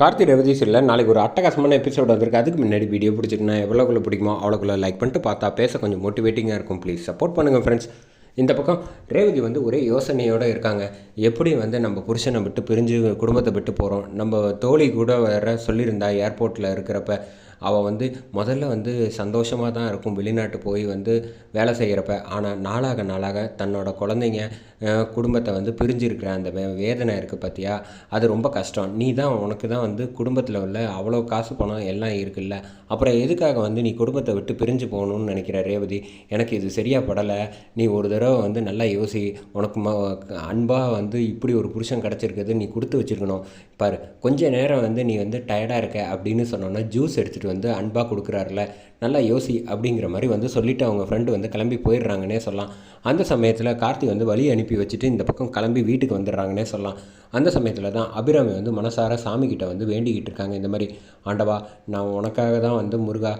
கார்த்தி ரேவதி இல்லை நாளைக்கு ஒரு அட்டகாசமான எபிசோட் வந்திருக்கு. அதுக்கு முன்னாடி வீடியோ பிடிச்சிருக்குன்னா எவ்வளோக்குள்ளே பிடிக்குமோ அவ்வளோக்குள்ளே லைக் பண்ணிட்டு பார்த்தா பேச கொஞ்சம் மோட்டிவேட்டிங்காக இருக்கும். ப்ளீஸ் சப்போர்ட் பண்ணுங்கள் ஃப்ரெண்ட்ஸ் இந்த பக்கம் ரேவதி வந்து ஒரே யோசனையோடு இருக்காங்க. எப்படி வந்து நம்ம புருஷனை விட்டு பிரிஞ்சு குடும்பத்தை விட்டு போகிறோம் நம்ம தோழி கூட வர சொல்லியிருந்தா ஏர்போர்ட்டில் இருக்கிறப்ப அவள் வந்து முதல்ல வந்து சந்தோஷமாக தான் இருக்கும். வெளிநாட்டு போய் வந்து வேலை செய்கிறப்ப ஆனால் நாளாக நாளாக தன்னோட குழந்தைங்க குடும்பத்தை வந்து பிரிஞ்சிருக்கிற அந்த வே வேதனை இருக்குது பார்த்தியா அது ரொம்ப கஷ்டம். நீ தான் உனக்கு தான் வந்து குடும்பத்தில் உள்ள அவ்வளோ காசு பணம் எல்லாம் இருக்குல்ல. அப்புறம் எதுக்காக வந்து நீ குடும்பத்தை விட்டு பிரிஞ்சு போகணும்னு நினைக்கிற ரேவதி? எனக்கு இது சரியாக படலை. நீ ஒரு தடவை வந்து நல்லா யோசி உனக்கு ம அன்பாக வந்து இப்படி ஒரு புருஷன் கிடச்சிருக்குது நீ கொடுத்து வச்சிருக்கணும். பாரு கொஞ்ச நேரம் வந்து நீ வந்து டயர்டாக இருக்க அப்படின்னு சொன்னோன்னா ஜூஸ் எடுத்துகிட்டு வந்து அன்பாக கொடுக்குறாருல நல்லா யோசி அப்படிங்கிற மாதிரி வந்து சொல்லிவிட்டு அவங்க ஃப்ரெண்டு வந்து கிளம்பி போயிடுறாங்கன்னே சொல்லலாம். அந்த சமயத்தில் கார்த்தி வந்து வழி அனுப்பி வச்சுட்டு இந்த பக்கம் கிளம்பி வீட்டுக்கு வந்துடுறாங்கன்னே சொல்லலாம். அந்த சமயத்தில் தான் அபிராமி வந்து மனசார சாமிக்கிட்ட வந்து வேண்டிக்கிட்டு இருக்காங்க இந்த மாதிரி ஆண்டவா நான் உனக்காக தான் வந்து முருகா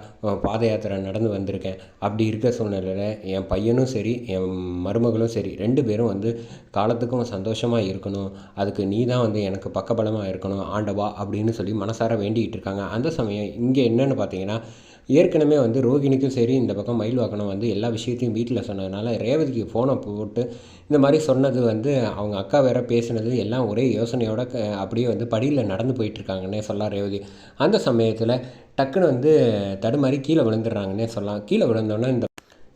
பாத யாத்திரை நடந்து வந்திருக்கேன். அப்படி இருக்க சூழ்நிலையில் என் பையனும் சரி என் மருமகளும் சரி ரெண்டு பேரும் வந்து காலத்துக்கும் சந்தோஷமாக இருக்கணும். அதுக்கு நீ தான் வந்து எனக்கு பக்கபலமாக இருக்கணும். ஆண்டவா அப்படின்னு சொல்லி மனசார வேண்டிக்கிட்டு இருக்காங்க. அந்த சமயம் இங்கே என்னென்னு பார்த்தீங்கன்னா ஏற்கனவே வந்து ரோகிணிக்கும் சரி இந்த பக்கம் மயில் வாக்கணும் வந்து எல்லா விஷயத்தையும் வீட்டில் சொன்னதுனால ரேவதிக்கு ஃபோனை போட்டு இந்த மாதிரி சொன்னது வந்து அவங்க அக்கா வேற பேசினது எல்லாம் ஒரே யோசனையோட க- அப்படியே வந்து படியில் நடந்து போயிட்டுருக்காங்கன்னே சொல்லலாம் ரேவதி. அந்த சமயத்தில் டக்குன்னு வந்து தடுமாறி கீழே விழுந்துடுறாங்கன்னே சொல்லலாம். கீழே விழுந்தோன்னே இந்த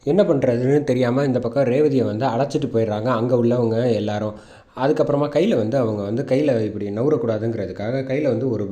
என்ன பண்ணுறதுன்னு தெரியாமல் இந்த பக்கம் ரேவதியை வந்து அழைச்சிட்டு போயிடுறாங்க. அங்கே உள்ளவங்க எல்லாரும். அதுக்கப்புறமா கையில் வந்து அவங்க வந்து கையில் இப்படி நவுறக்கூடாதுங்கிறதுக்காக கையில் வந்து ஒரு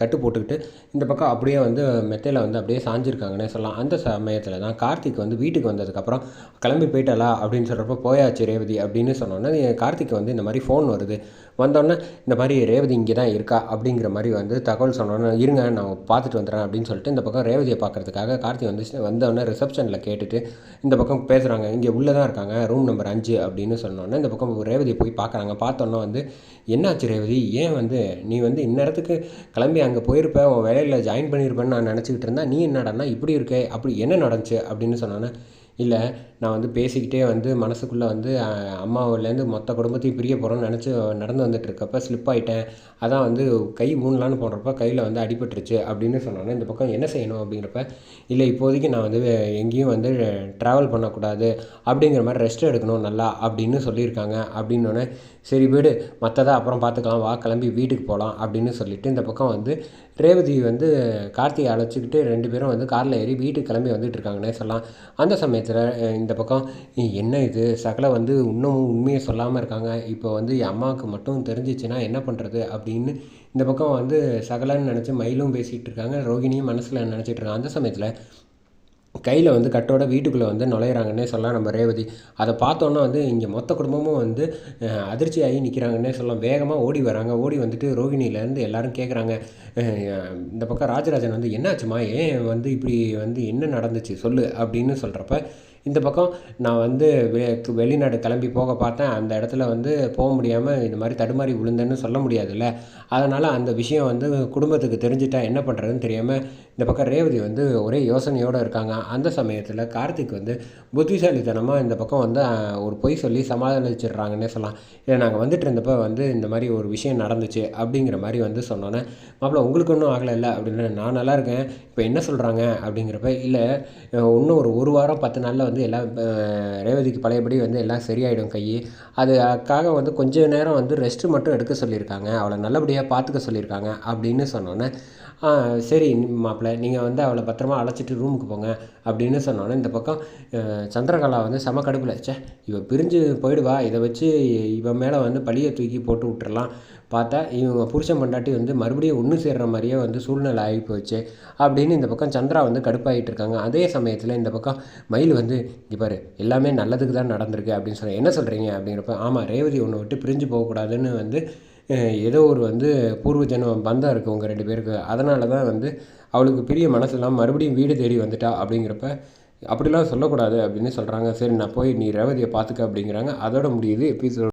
கட்டு போட்டுக்கிட்டு இந்த பக்கம் அப்படியே வந்து மெத்தையில் வந்து அப்படியே சாஞ்சிருக்காங்கன்னே சொல்லலாம். அந்த சமயத்தில் தான் கார்த்திக் வந்து வீட்டுக்கு வந்ததுக்கப்புறம் கிளம்பி போயிட்டாளா அப்படின்னு சொல்கிறப்ப போயாச்சு ரேவதி அப்படின்னு சொன்னோன்னே கார்த்திக் வந்து இந்த மாதிரி ஃபோன் வருது. வந்தோடனே இந்த மாதிரி ரேவதி இங்கே தான் இருக்கா அப்படிங்கிற மாதிரி வந்து தகவல் சொன்னோன்னே இருங்க நான் பார்த்துட்டு வந்துடுறேன் அப்படின்னு சொல்லிட்டு இந்த பக்கம் ரேவதியை பார்க்குறதுக்காக கார்த்திக் வந்து வந்தோடனே ரிசப்ஷனில் கேட்டுட்டு இந்த பக்கம் பேசுகிறாங்க இங்கே உள்ளே தான் இருக்காங்க ரூம் நம்பர் அஞ்சு அப்படின்னு சொன்னோன்னே இந்த பக்கம் ரேவதியை போய் பார்க்குறாங்க பார்த்தோன்னே வந்து என்னாச்சு ரேவதி? ஏன் வந்து நீ வந்து இந்நேரத்துக்கு கிளம்பி அங்கே போயிருப்ப? உன் வேலையில் ஜாயின் பண்ணியிருப்பேன்னு நான் நினச்சிக்கிட்டு இருந்தேன் நீ என்னடானா இப்படி இருக்கே அப்படி என்ன நடந்துச்சு? அப்படின்னு சொன்னோன்னே இல்லை நான் வந்து பேசிக்கிட்டே வந்து மனசுக்குள்ளே வந்து அம்மாவிலேருந்து மொத்த குடும்பத்தையும் பிரிய போகிறோன்னு நினச்சி நடந்து வந்துட்டுருக்கப்ப ஸ்லிப் ஆகிட்டேன் அதான் வந்து கை ஊனலான்னு போடுறப்ப கையில் வந்து அடிபட்டுருச்சு அப்படின்னு சொன்னோன்னே இந்த பக்கம் என்ன செய்யணும் அப்படிங்கிறப்ப இல்லை இப்போதைக்கு நான் வந்து எங்கேயும் வந்து ட்ராவல் பண்ணக்கூடாது அப்படிங்கிற மாதிரி ரெஸ்ட் எடுக்கணும் நல்லா அப்படின்னு சொல்லியிருக்காங்க. அப்படின்னோடனே சரி வீடு மற்றதை அப்புறம் பார்த்துக்கலாம் வா கிளம்பி வீட்டுக்கு போகலாம் அப்படின்னு சொல்லிட்டு இந்த பக்கம் வந்து ரேவதி வந்து கார்த்திகை அழைச்சிக்கிட்டு ரெண்டு பேரும் வந்து காரில் ஏறி வீட்டுக்கு கிளம்பி வந்துட்டு இருக்காங்கன்னே சொல்லலாம். அந்த சமயத்தில் இந்த பக்கம் என்ன இது? சகல வந்து இன்னமும் உண்மையை சொல்லாமல் இருக்காங்க. இப்போ வந்து என் அம்மாவுக்கு மட்டும் தெரிஞ்சிச்சுன்னா என்ன பண்ணுறது அப்படின்னு இந்த பக்கம் வந்து சகலன்னு நினச்சி மயிலும் பேசிகிட்டு இருக்காங்க. ரோகிணியும் மனசில் நினச்சிட்டு இருக்காங்க. அந்த சமயத்தில் கையில் வந்து கட்டோட வீட்டுக்குள்ளே வந்து நுழையிறாங்கன்னே சொல்லலாம். நம்ம ரேவதி அதை பார்த்தோன்னா வந்து இங்கே மொத்த குடும்பமும் வந்து அதிர்ச்சி ஆகி நிற்கிறாங்கன்னே சொல்லலாம். வேகமாக ஓடி வராங்க. ஓடி வந்துட்டு ரோகிணியிலேருந்து எல்லாரும் கேட்குறாங்க இந்த பக்கம் ராஜராஜன் வந்து என்னாச்சுமா? ஏன் வந்து இப்படி வந்து என்ன நடந்துச்சு? சொல்லு அப்படின்னு சொல்கிறப்ப இந்த பக்கம் நான் வந்து வெ வெளிநாடு கிளம்பி போக பார்த்தேன். அந்த இடத்துல வந்து போக முடியாமல் இந்த மாதிரி தடுமாறி விழுந்தேன்னு சொல்ல முடியாதுல்ல. அதனால் அந்த விஷயம் வந்து குடும்பத்துக்கு தெரிஞ்சிட்டா என்ன பண்ணுறதுன்னு தெரியாமல் இந்த பக்கம் ரேவதி வந்து ஒரே யோசனையோடு இருக்காங்க. அந்த சமயத்தில் கார்த்திக் வந்து புத்திசாலித்தனமாக இந்த பக்கம் வந்து ஒரு பொய் சொல்லி சமாதானிச்சிடுறாங்கன்னே சொல்லலாம். இல்லை நாங்கள் வந்துட்டு இருந்தப்போ வந்து இந்த மாதிரி ஒரு விஷயம் நடந்துச்சு அப்படிங்கிற மாதிரி வந்து சொன்னோன்னே மாப்பிள்ள உங்களுக்கு ஒன்றும் ஆகலை இல்லை? அப்படின்னு நான் நல்லா இருக்கேன். இப்போ என்ன சொல்கிறாங்க அப்படிங்கிறப்ப இல்லை இன்னும் ஒரு ஒரு வாரம் பத்து நாளில் வந்து எல்லாம் ரேவதிக்கு பழையபடி வந்து எல்லாம் சரியாயிடும் கை அதுக்காக வந்து கொஞ்ச நேரம் வந்து ரெஸ்ட்டு மட்டும் எடுக்க சொல்லியிருக்காங்க. அவளை நல்லபடியாக பார்த்துக்க சொல்லியிருக்காங்க அப்படின்னு சொன்னோன்னே "ஆ, சரி மாப்பிள்ளை நீங்கள் வந்து அவளை பத்திரமா அழைச்சிட்டு ரூமுக்கு போங்க அப்படின்னு சொன்னோன்னே இந்த பக்கம் சந்திரகலா வந்து செம கடுப்பில் ச்சே இவள் பிரிஞ்சு போயிடுவா. இதை வச்சு இவன் மேலே வந்து பழியை தூக்கி போட்டு விட்டுறலாம். பார்த்தா இவங்க புருஷன் பொண்டாட்டி வந்து மறுபடியும் ஒன்று சேர்கிற மாதிரியே வந்து சூழ்நிலை ஆகி போச்சு அப்படின்னு இந்த பக்கம் சந்திரா வந்து கடுப்பாகிட்டு இருக்காங்க. அதே சமயத்தில் இந்த பக்கம் மயில் வந்து இங்கே பாரு எல்லாமே நல்லதுக்கு தான் நடந்திருக்கு அப்படின்னு சொல்லி என்ன சொல்கிறீங்க அப்படிங்கிறப்ப ஆமாம் ரேவதி ஒன்று விட்டு பிரிஞ்சு போகக்கூடாதுன்னு வந்து ஏதோ ஒரு வந்து பூர்வ ஜென்மம் பந்தம் இருக்குது உங்கள் ரெண்டு பேருக்கு. அதனால தான் வந்து அவளுக்கு பெரிய மனசெல்லாம் மறுபடியும் வீடு தேடி வந்துட்டா அப்படிங்கிறப்ப அப்படிலாம் சொல்லக்கூடாது அப்படின்னு சொல்கிறாங்க சரி நான் போய் நீ ரேவதியை பார்த்துக்க அப்படிங்கிறாங்க. அதோட முடியுது எபிசோட்